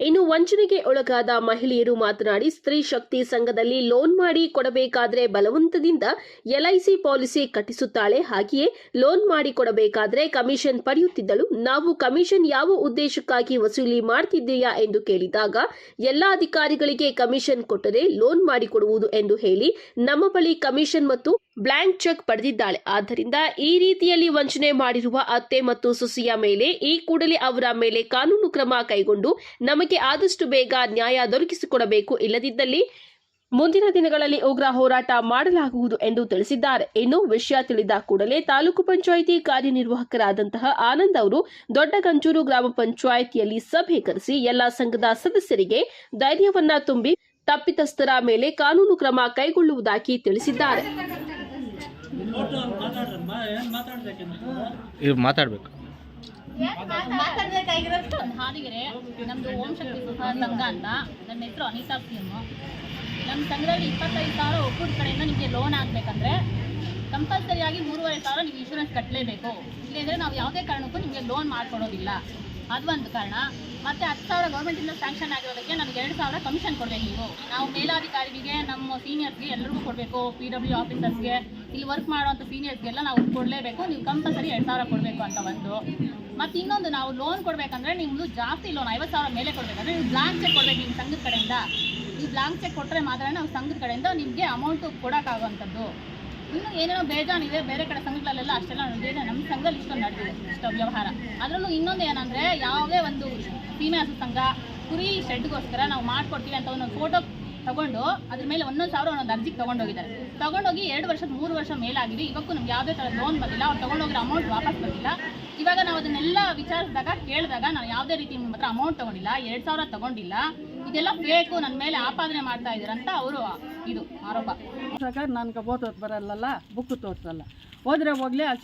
ಇನ್ನು ವಂಚನೆಗೆ ಒಳಗಾದ ಮಹಿಳೆಯರು ಮಾತನಾಡಿ, ಸ್ತ್ರೀ ಶಕ್ತಿ ಸಂಘದಲ್ಲಿ ಲೋನ್ ಮಾಡಿ ಕೊಡಬೇಕಾದ್ರೆ ಬಲವಂತದಿಂದ ಎಲ್ಐಸಿ ಪಾಲಿಸಿ ಕಟ್ಟಿಸುತ್ತಾಳೆ. ಹಾಗೆಯೇ ಲೋನ್ ಮಾಡಿ ಕೊಡಬೇಕಾದ್ರೆ ಕಮಿಷನ್ ಪಡೆಯುತ್ತಿದ್ದಳು. ನಾವು ಕಮಿಷನ್ ಯಾವ ಉದ್ದೇಶಕ್ಕಾಗಿ ವಸೂಲಿ ಮಾಡ್ತಿದ್ದೀಯಾ ಎಂದು ಕೇಳಿದಾಗ, ಎಲ್ಲ ಅಧಿಕಾರಿಗಳಿಗೆ ಕಮಿಷನ್ ಕೊಟ್ಟರೆ ಲೋನ್ ಮಾಡಿಕೊಡುವುದು ಎಂದು ಹೇಳಿ, ನಮ್ಮ ಬಳಿ ಕಮಿಷನ್ ಮತ್ತು ಬ್ಲಾಂಕ್ ಚೆಕ್ ಪಡೆದಿದ್ದಾಳೆ. ಆದ್ದರಿಂದ ಈ ರೀತಿಯಲ್ಲಿ ವಂಚನೆ ಮಾಡಿರುವ ಅತ್ತೆ ಮತ್ತು ಸುಸಿಯ ಮೇಲೆ ಈ ಕೂಡಲೇ ಅವರ ಮೇಲೆ ಕಾನೂನು ಕ್ರಮ ಕೈಗೊಂಡು ನಮಗೆ ಆದಷ್ಟು ಬೇಗ ನ್ಯಾಯ ದೊರಕಿಸಿಕೊಡಬೇಕು. ಇಲ್ಲದಿದ್ದಲ್ಲಿ ಮುಂದಿನ ದಿನಗಳಲ್ಲಿ ಉಗ್ರ ಹೋರಾಟ ಮಾಡಲಾಗುವುದು ಎಂದು ತಿಳಿಸಿದ್ದಾರೆ. ಇನ್ನು ವಿಷಯ ತಿಳಿದ ಕೂಡಲೇ ತಾಲೂಕು ಪಂಚಾಯಿತಿ ಕಾರ್ಯನಿರ್ವಾಹಕರಾದಂತಹ ಆನಂದ್ ಅವರು ದೊಡ್ಡಗಂಜೂರು ಗ್ರಾಮ ಪಂಚಾಯಿತಿಯಲ್ಲಿ ಸಭೆ ಕರೆಸಿ ಎಲ್ಲ ಸಂಘದ ಸದಸ್ಯರಿಗೆ ಧೈರ್ಯವನ್ನ ತುಂಬಿ ತಪ್ಪಿತಸ್ಥರ ಮೇಲೆ ಕಾನೂನು ಕ್ರಮ ಕೈಗೊಳ್ಳುವುದಾಗಿ ತಿಳಿಸಿದ್ದಾರೆ. ಇವ್ ಮಾತಾಡ್ಬೇಕು ಮಾತಾಡ್ಬೇಕಾಗಿರೋದು? ಹಾದಿಗೆರೆ ನಮ್ಮದು ಓಂ ಶಕ್ತಿ ಸಂಘ ಅಂತ. ನನ್ನ ಹೆಸರು ಅನಿತಾ ಸ್ಕೀಮು ನಮ್ಮ ಸಂಘದಲ್ಲಿ ಇಪ್ಪತ್ತೈದು ಸಾವಿರ ಒಕ್ಕೂಟ ಕಡೆಯಿಂದ ನಿಮಗೆ ಲೋನ್ ಆಗಬೇಕಂದ್ರೆ ಕಂಪಲ್ಸರಿಯಾಗಿ ಮೂರುವರೆ ಸಾವಿರ ನೀವು ಇನ್ಶೂರೆನ್ಸ್ ಕಟ್ಟಲೇಬೇಕು ಇಲ್ಲಂದರೆ ನಾವು ಯಾವುದೇ ಕಾರಣಕ್ಕೂ ನಿಮಗೆ ಲೋನ್ ಮಾಡ್ಕೊಡೋದಿಲ್ಲ. ಅದು ಒಂದು ಕಾರಣ. ಮತ್ತು ಹತ್ತು ಸಾವಿರ ಗೌರ್ಮೆಂಟಿಂದ ಸ್ಯಾಂಕ್ಷನ್ ಆಗಿರೋದಕ್ಕೆ ನನಗೆ ಎರಡು ಸಾವಿರ ಕಮಿಷನ್ ಕೊಡಬೇಕು ನೀವು. ನಾವು ಮೇಲಾಧಿಕಾರಿಗೆ ನಮ್ಮ ಸೀನಿಯರ್ಸ್ಗೆ ಎಲ್ಲರಿಗೂ ಕೊಡಬೇಕು. ಪಿ ಡಬ್ಲ್ಯೂ ಆಫೀಸರ್ಸ್ಗೆ ಇಲ್ಲಿ ವರ್ಕ್ ಮಾಡುವಂಥ ಸೀನಿಯರ್ಸ್ಗೆಲ್ಲ ನಾವು ಕೊಡಲೇಬೇಕು. ನೀವು ಕಂಪಲ್ಸರಿ ಎರಡು ಸಾವಿರ ಕೊಡಬೇಕು ಅಂತ ಒಂದು ಮತ್ತು ಇನ್ನೊಂದು ನಾವು ಲೋನ್ ಕೊಡಬೇಕಂದ್ರೆ ನಿಮ್ಮದು ಜಾಸ್ತಿ ಲೋನ್ ಐವತ್ತು ಸಾವಿರ ಮೇಲೆ ಕೊಡಬೇಕಂದ್ರೆ ನೀವು ಬ್ಲಾಂಕ್ ಚೆಕ್ ಕೊಡಬೇಕು ನಿಮ್ಮ ಸಂಘದ ಕಡೆಯಿಂದ. ನೀವು ಬ್ಲಾಂಕ್ ಚೆಕ್ ಕೊಟ್ಟರೆ ಮಾತ್ರ ನಾವು ಸಂಘದ ಕಡೆಯಿಂದ ನಿಮಗೆ ಅಮೌಂಟು ಕೊಡೋಕ್ಕಾಗುವಂಥದ್ದು. ಇನ್ನು ಏನೇನೋ ಬೇಜಾನಿದೆ, ಬೇರೆ ಕಡೆ ಸಂಘಗಳಲ್ಲೆಲ್ಲ ಅಷ್ಟೆಲ್ಲ ನಡೆದಿದೆ ನಮ್ಮ ಸಂಘದಲ್ಲಿ ಇಷ್ಟೊಂದು ನಡೆದಿದೆ ಇಷ್ಟು ವ್ಯವಹಾರ. ಅದರಲ್ಲೂ ಇನ್ನೊಂದು ಏನಂದರೆ ಯಾವುದೇ ಒಂದು ಫೀಮೇಲ್ಸ್ ಸಂಘ, ಕುರಿ ಶೆಡ್ಗೋಸ್ಕರ ನಾವು ಮಾಡಿಕೊಡ್ತೀವಿ ಅಂತ ಒಂದು ಫೋಟೋ ತಗೊಂಡು ಅದ್ರ ಮೇಲೆ ಒಂದೊಂದು ಸಾವಿರ ಒಂದೊಂದು ಅರ್ಜಿಗೆ ತಗೊಂಡೋಗಿದ್ದಾರೆ. ತಗೊಂಡೋಗಿ ಎರಡು ವರ್ಷದ ಮೂರು ವರ್ಷ ಮೇಲಾಗಿದೆ. ಇವಕ್ಕೂ ನಮ್ಗೆ ಯಾವುದೇ ಥರ ಲೋನ್ ಬಂದಿಲ್ಲ. ಅವ್ರು ತಗೊಂಡೋಗಿರೋ ಅಮೌಂಟ್ ವಾಪಸ್ ಬಂದಿಲ್ಲ. ಇವಾಗ ನಾವು ಅದನ್ನೆಲ್ಲ ವಿಚಾರಿಸಿದಾಗ, ಕೇಳಿದಾಗ ನಾನು ಯಾವುದೇ ರೀತಿ ನಿಮ್ಮ ಹತ್ರ ಅಮೌಂಟ್ ತಗೊಂಡಿಲ್ಲ. ಎರಡು ಸಾವಿರ ತಗೊಂಡಿಲ್ಲ. ಇದೆಲ್ಲ ಬೇಕು ನನ್ನ ಮೇಲೆ ಆಪಾದನೆ ಮಾಡ್ತಾ ಇದ್ದಾರೆ ಅಂತ ಅವರು ಇದು ಆರೋಪ. ಪ್ರಕಾರ ನನಗೆ ಓದೋದು ಬರಲ್ಲಲ್ಲ? ಬುಕ್ ತೋರಿಸಲ್ಲ. ಹೋದ್ರೆ ಹೋಗಲಿ ಆ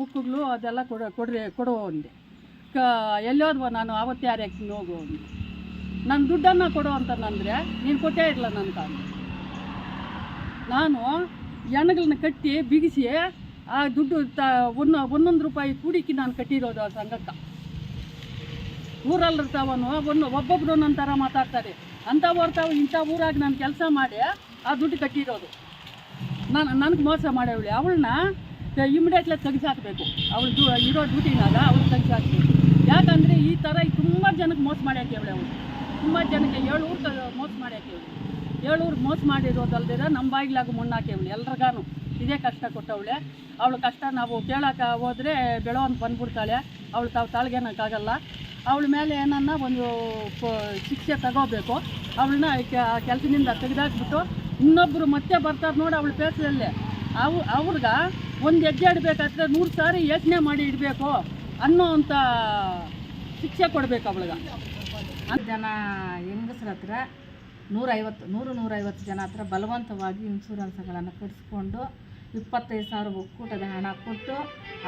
ಬುಕ್ಗಳು ಅದೆಲ್ಲ ಕೊಡ ಕೊಡ್ರಿ ಕೊಡುವ ಒಂದೇ ಕ ಎಲ್ಲೋದ್ವ ನಾನು ಆವತ್ತು ಯಾರ್ಯಾಕೆ ಅಂದೆ ನನ್ನ ದುಡ್ಡನ್ನು ಕೊಡು ಅಂತಂದರೆ ನೀನು ಕೊಟ್ಟೇ ಇರಲ್ಲ ನನ್ನ ತಾನು. ನಾನು ಹೆಣಗಳನ್ನ ಕಟ್ಟಿ ಬಿಗಿಸಿ ಆ ದುಡ್ಡು ತ ಒಂದು ಒಂದೊಂದು ರೂಪಾಯಿ ಕೂಡಿಕಿ ನಾನು ಕಟ್ಟಿರೋದು ಆ ಸಂಘಕ್ಕೆ. ಊರಲ್ಲಿರ್ತಾವನು ಒಂದು ಒಬ್ಬೊಬ್ರು ಒಂದೊಂದು ಥರ ಮಾತಾಡ್ತಾರೆ. ಅಂಥವು ಬರ್ತಾವೆ ಇಂಥ ಊರಾಗಿ ನಾನು ಕೆಲಸ ಮಾಡಿ ಆ ದುಡ್ಡು ಕಟ್ಟಿರೋದು. ನಾನು ನನಗೆ ಮೋಸ ಮಾಡೇವಳಿ ಅವಳನ್ನ ಇಮಿಡಿಯೇಟ್ಲಿ ತೆಗೆಸಾಕಬೇಕು ಅವಳು ಇರೋ ಡ್ಯೂಟಿನಾಗ ಅವಳು ತೆಗೆಸಾಕಬೇಕು ಯಾಕಂದರೆ ಈ ಥರ ತುಂಬ ಜನಕ್ಕೆ ಮೋಸ ಮಾಡ್ಯಾಕೆ ಅವಳೆ ಅವಳು. ತುಂಬ ಜನಕ್ಕೆ ಏಳು ಊರು ಮೋಸ ಮಾಡ್ಯಾಕೆ ಅವಳು ಏಳು ಊರು ಮೋಸ ಮಾಡಿರೋದಲ್ದಿರ ನಮ್ಮ ಬಾಗಿಲಾಗ ಮುಣ್ಣಾಕೇವಳು ಎಲ್ರಿಗಾನು. ಇದೇ ಕಷ್ಟ ಕೊಟ್ಟವಳೆ. ಅವಳು ಕಷ್ಟ ನಾವು ಕೇಳೋಕೆ ಹೋದರೆ ಅಂತ ಬಂದ್ಬಿಡ್ತಾಳೆ. ಅವಳು ತಾವು ತಾಳ್ಗೆನಕ್ಕಾಗಲ್ಲ. ಅವಳ ಮೇಲೆ ಏನನ್ನ ಒಂದು ಶಿಕ್ಷೆ ತಗೋಬೇಕು. ಅವಳನ್ನ ಕೆಲಸದಿಂದ ತೆಗೆದಾಕ್ಬಿಟ್ಟು ಇನ್ನೊಬ್ಬರು ಮತ್ತೆ ಬರ್ತಾರೆ ನೋಡಿ ಅವಳು ಪೇಸಲ್ಲೇ ಅವು ಅವ್ರಿಗೆ ಒಂದು ಹೆಜ್ಜೆ ಇಡಬೇಕಾದ್ರೆ ನೂರು ಸಾರಿ ಯೋಚನೆ ಮಾಡಿ ಇಡಬೇಕು ಅನ್ನೋ ಅಂಥ ಶಿಕ್ಷೆ ಕೊಡಬೇಕು ಅವಳಿಗೆ. ಜನ ಹೆಂಗಸ್ರ ಹತ್ರ ನೂರೈವತ್ತು, ನೂರು ನೂರೈವತ್ತು ಜನ ಹತ್ರ ಬಲವಂತವಾಗಿ ಇನ್ಶೂರೆನ್ಸ್ಗಳನ್ನು ಕಟ್ಸ್ಕೊಂಡು ಇಪ್ಪತ್ತೈದು ಸಾವಿರ ಒಕ್ಕೂಟದ ಹಣ ಕೊಟ್ಟು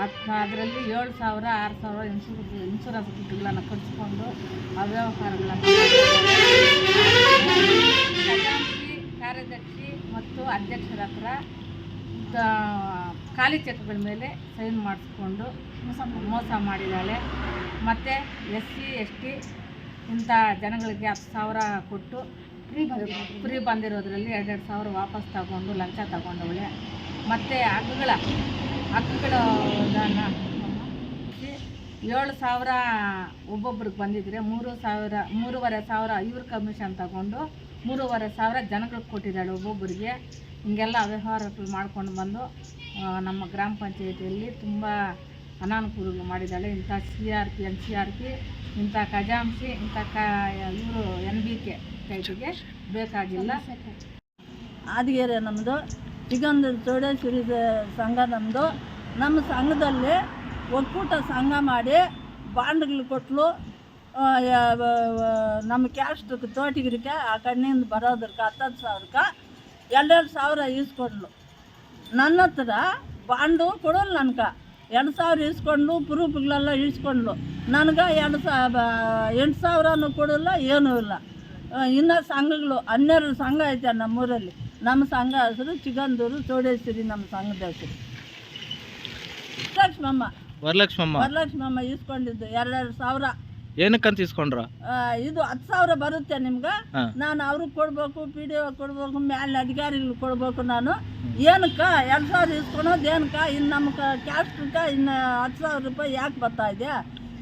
ಅದು ಅದರಲ್ಲಿ ಏಳು ಸಾವಿರ, ಆರು ಸಾವಿರ ಇನ್ಶೂರೆನ್ಸ್ ಇನ್ಶೂರೆನ್ಸ್ ದುಡ್ಡುಗಳನ್ನು ಕಟ್ಸ್ಕೊಂಡು ಅವ್ಯವಹಾರಗಳನ್ನು ಕಾರ್ಯದರ್ಶಿ ಮತ್ತು ಅಧ್ಯಕ್ಷರ ಹತ್ರ ಖಾಲಿ ಚೆಕ್ಗಳ ಮೇಲೆ ಸೈನ್ ಮಾಡಿಸ್ಕೊಂಡು ಮೋಸ ಮೋಸ ಮಾಡಿದ್ದಾಳೆ. ಮತ್ತು ಎಸ್ ಸಿ ಎಸ್ ಟಿ ಇಂಥ ಜನಗಳಿಗೆ ಹತ್ತು ಸಾವಿರ ಕೊಟ್ಟು ಫ್ರೀ ಫ್ರೀ ಬಂದಿರೋದ್ರಲ್ಲಿ ಎರಡೆರಡು ಸಾವಿರ ವಾಪಸ್ ತಗೊಂಡು ಲಂಚ ತಗೊಂಡವಳೆ. ಮತ್ತು ಹಗ್ಗಗಳ ಹಗ್ಗಗಳ ಏಳು ಸಾವಿರ ಒಬ್ಬೊಬ್ರಿಗೆ ಬಂದಿದ್ರೆ ಮೂರು ಸಾವಿರ, ಮೂರುವರೆ ಸಾವಿರ ಇವ್ರ ಕಮಿಷನ್ ತಗೊಂಡು ಮೂರುವರೆ ಸಾವಿರ ಜನಗಳಿಗೆ ಕೊಟ್ಟಿದ್ದಾಳೆ ಒಬ್ಬೊಬ್ಬರಿಗೆ ಹಿಂಗೆಲ್ಲ ಅವ್ಯವಹಾರಗಳು ಮಾಡ್ಕೊಂಡು ಬಂದು ನಮ್ಮ ಗ್ರಾಮ ಪಂಚಾಯಿತಿಯಲ್ಲಿ ತುಂಬ ಅನಾನುಕೂಲಗಳು ಮಾಡಿದ್ದಾಳೆ. ಇಂಥ C R P N C R P ಇಂಥ ಖಜಾಂಚಿ, ಇಂಥ ಕ, ಇವರು ಎನ್ ಬಿ ಕೆ ಕೈಟಿಗೆ ಬೇಕಾಗಿಲ್ಲ. ಆದಿಗೆರೆ ನಮ್ಮದು ಸಿಗಂಧ ಚೌಡೇಶ್ವರಿ ಸಂಘ ನಮ್ಮದು ನಮ್ಮ ಸಂಘದಲ್ಲಿ ಒಕ್ಕೂಟ ಸಂಘ ಮಾಡಿ ಬಾಂಡ್ಗಳು ಕೊಟ್ಟಲು ನಮ್ಮ ಕ್ಯಾಸ್ಟ್ಗೆ ತೋಟಿಗರಿಗೆ ಆ ಕಣ್ಣಿಂದ ಬರೋದಕ್ಕೆ ಹತ್ತತ್ತು ಸಾವಿರಕ್ಕೆ ಎರಡೆರಡು ಸಾವಿರ ಈಸ್ಕೊಂಡ್ಲು. ನನ್ನ ಹತ್ರ ಬಾಂಡು ಕೊಡೋಲ್ಲ ನನ್ಗೆ. ಎರಡು ಸಾವಿರ ಇಸ್ಕೊಂಡು ಪ್ರೂಫ್ಗಳೆಲ್ಲ ಇಸ್ಕೊಂಡ್ಲು ನನಗೆ ಎರಡು ಸಾವಿರ ಎಂಟು ಸಾವಿರನೂ ಕೊಡಲ್ಲ ಏನೂ ಇಲ್ಲ. ಇನ್ನು ಸಂಘಗಳು ಹನ್ನೆರಡು ಸಂಘ ಐತೆ ನಮ್ಮೂರಲ್ಲಿ. ನಮ್ಮ ಸಂಘ ಹೆಸರು ಚಿಗಂದೂರು ಚೋಡೇಶ್ವರಿ ನಮ್ಮ ಸಂಘದ ಹೆಸರು. ಲಕ್ಷ್ಮಮ್ಮ. ವರಲಕ್ಷ್ಮಮ್ಮ. ವರಲಕ್ಷ್ಮಮ್ಮ ಇಸ್ಕೊಂಡಿದ್ದು ಎರಡೆರಡು ಸಾವಿರ. ಏನಕ್ಕಂತ ಇಸ್ಕೊಂಡ್ರ? ಆ, ಇದು ಹತ್ತು ಸಾವಿರ ಬರುತ್ತೆ ನಿಮ್ಗೆ. ಹಾ. ನಾನು ಅವ್ರಿಗೆ ಕೊಡಬೇಕು ಪಿ ಡಿ ಒ ಕೊಡಬೇಕು ಮ್ಯಾಲಿನ ಅಧಿಕಾರಿಗಳು ಕೊಡ್ಬೇಕು ನಾನು. ಏನಕ್ಕ ಎರಡು ಸಾವಿರ ಇಸ್ಕೊಳೋದು ಏನಕ್ಕೆ? ಇನ್ನು ನಮ್ಮ ಕ್ಯಾಸ್ಟ್ಗೆ ಇನ್ನು ಹತ್ತು ಸಾವಿರ ರೂಪಾಯಿ ಯಾಕೆ ಬರ್ತಾ ಇದೆ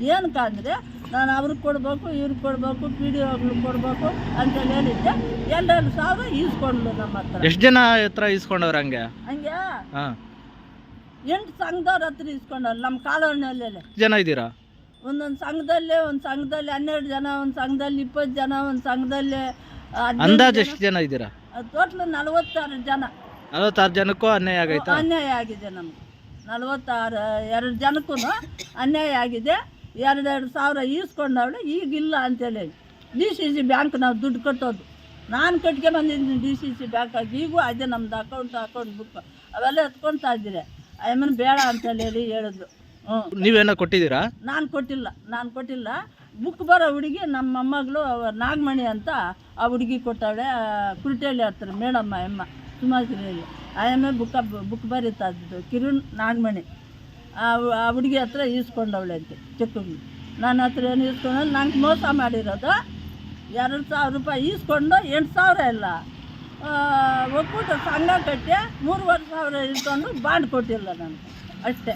ಏನಕ್ಕೆ ಅಂದರೆ ನಾನು ಅವ್ರಿಗೆ ಕೊಡಬೇಕು ಇವ್ರಿಗೆ ಕೊಡಬೇಕು ಪಿ ಡಿ ಕೊಡಬೇಕು ಅಂತೇಳಿ ಹೇಳಿದ್ದೆ. ಎರಡೆರಡು ಸಾವಿರ ಈಸ್ಕೊಂಡ್ಲು ನಮ್ಮ ಹತ್ರ. ಎಷ್ಟು ಜನ ಹತ್ರ ಇಸ್ಕೊಂಡವ್ರ ಹಂಗೆ? ಹಂಗೆ? ಹಾಂ. ಎಂಟು ಸಂಘದವ್ರ ಹತ್ರ ಇಸ್ಕೊಂಡವ್ರು ನಮ್ಮ ಕಾಲೋನಿಯಲ್ಲಿ. ಜನ ಇದ್ದೀರಾ? ಒಂದೊಂದು ಸಂಘದಲ್ಲಿ ಒಂದು ಸಂಘದಲ್ಲಿ ಹನ್ನೆರಡು ಜನ ಒಂದು ಸಂಘದಲ್ಲಿ ಇಪ್ಪತ್ತು ಜನ ಒಂದು ಸಂಘದಲ್ಲಿ ಅಂದಾಜು ಎಷ್ಟು ಜನ ಇದ್ದೀರಾ? ಟೋಟ್ಲ್ ನಲವತ್ತಾರು ಜನ. ನಲವತ್ತಾರು ಜನಕ್ಕೂ ಅನ್ಯಾಯ ಆಗೈತೆ? ಅನ್ಯಾಯ ಆಗಿದೆ ನಮ್ಗೆ ನಲವತ್ತಾರು ಎರಡು ಜನಕ್ಕೂ ಅನ್ಯಾಯ ಆಗಿದೆ. ಎರಡೆರಡು ಸಾವಿರ ಈಸ್ಕೊಂಡವಳೆ ಅಂತ ಅಂತೇಳಿ. ಡಿ ಸಿ ಸಿ ಬ್ಯಾಂಕ್ ನಾವು ದುಡ್ಡು ಕಟ್ಟೋದು. ನಾನು ಕಟ್ಗೆ ಬಂದಿದ್ದೀನಿ ಡಿ ಸಿ ಸಿ ಬ್ಯಾಂಕಾಗಿ ಈಗೂ ಅದೇ ನಮ್ದು ಅಕೌಂಟ್ ಅಕೌಂಟ್ ಬುಕ್ ಅವೆಲ್ಲ ಎತ್ಕೊಳ್ತಾ ಇದ್ದೀರಿ. ಆಮೇಲೆ ಬೇಡ ಅಂತೇಳಿ ಹೇಳಿ ನೀವೇನೋ ಕೊಟ್ಟಿದ್ದೀರಾ? ನಾನು ಕೊಟ್ಟಿಲ್ಲ ನಾನು ಕೊಟ್ಟಿಲ್ಲ. ಬುಕ್ ಬರೋ ಹುಡುಗಿ ನಮ್ಮ ಮೊಮ್ಮಗಳು ನಾಗಮಣಿ ಅಂತ ಆ ಹುಡುಗಿ ಕೊಟ್ಟವಳೆ ಕುರ್ಟೇಲಿ ಹತ್ರ, ಮೇಡಮ್ಮ, ಎಮ್ಮ ಸುಮಾಶ್ರೀಯಲ್ಲಿ ಆ ಎಮ್ಮೆ ಬುಕ್ಕ ಬುಕ್ ಬರೀತಾ ಇದ್ದು ಕಿರಣ್ ನಾಗಮಣಿ. ಆ ಹುಡುಗಿ ಹತ್ರ ಈಸ್ಕೊಂಡವಳೆ ಅಂತೆ ಚೆಕ್ಕು ನನ್ನ ಹತ್ರ ಏನು ಈಸ್ಕೊಂಡು ನಂಗೆ ಮೋಸ ಮಾಡಿರೋದು, ಎರಡು ಸಾವಿರ ರೂಪಾಯಿ ಈಸ್ಕೊಂಡು ಎಂಟು ಸಾವಿರ ಇಲ್ಲ. ಒಕ್ಕೂಟ ಸಂಘ ಕಟ್ಟಿ ಮೂರುವರೆ ಸಾವಿರ ಇಸ್ಕೊಂಡು ಬಾಂಡ್ ಕೊಟ್ಟಿಲ್ಲ ನಾನು ಅಷ್ಟೇ.